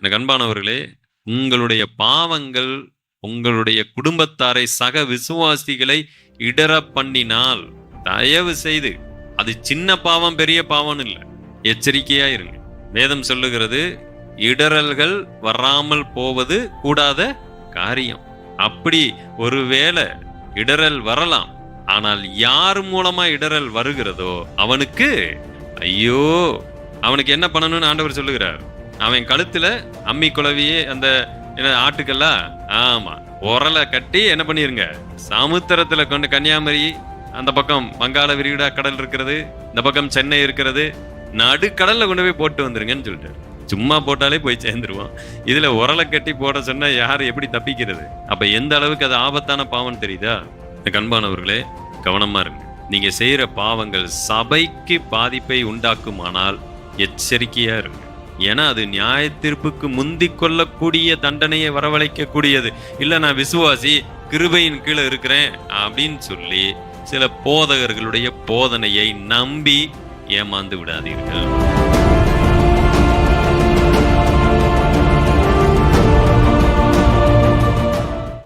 எனக்கு அன்பானவர்களே உங்களுடைய பாவங்கள் உங்களுடைய குடும்பத்தாரை சக விசுவாசிகளை இடர பண்ணினால் தயவு செய்து அது சின்ன பாவம் பெரிய பாவம் இல்லை. எச்சரிக்கையா இருங்க வேதம் சொல்லுகிறது இடரல்கள் வராமல் போவது கூடாத காரியம். அப்படி ஒருவேளை இடரல் வரலாம் ஆனால் யார் மூலமா இடரல் வருகிறதோ அவனுக்கு ஐயோ அவனுக்கு என்ன பண்ணணும்னு ஆண்டவர் சொல்லுகிறார்? அவன் கழுத்துல அம்மி குழவியே அந்த என்ன ஆட்டுக்கல்லா? ஆமா. உரலை கட்டி என்ன பண்ணிருங்க? சமுத்திரத்துல கொண்டு கன்னியாகுமரி அந்த பக்கம் வங்காள விரிகுடா கடல் இருக்கிறது இந்த பக்கம் சென்னை இருக்கிறது நடுக்கடல்ல கொண்டு போய் போட்டு வந்துருங்கன்னு சொல்லிட்டாரு. சும்மா போட்டாலே போய் சேர்ந்துருவோம். இதுல உரலை கட்டி போட சொன்னா யார் எப்படி தப்பிக்கிறது? அப்ப எந்த அளவுக்கு அது ஆபத்தான பாவம் தெரியுதா? இந்த கண்பானவர்களே கவனமா இருங்க. நீங்க செய்யற பாவங்கள் சபைக்கு பாதிப்பை உண்டாக்குமானால் எச்சரிக்கையா இருங்க. ஏன்னா அது நியாய தீர்ப்புக்கு முந்தி கொள்ளக்கூடிய தண்டனையை வரவழைக்கக்கூடியது. இல்ல நான் விசுவாசி கிருபையின் கீழே இருக்கிறேன் அப்படின்னு சொல்லி சில போதகர்களுடைய போதனையை நம்பி ஏமாந்து விடாதீர்கள்.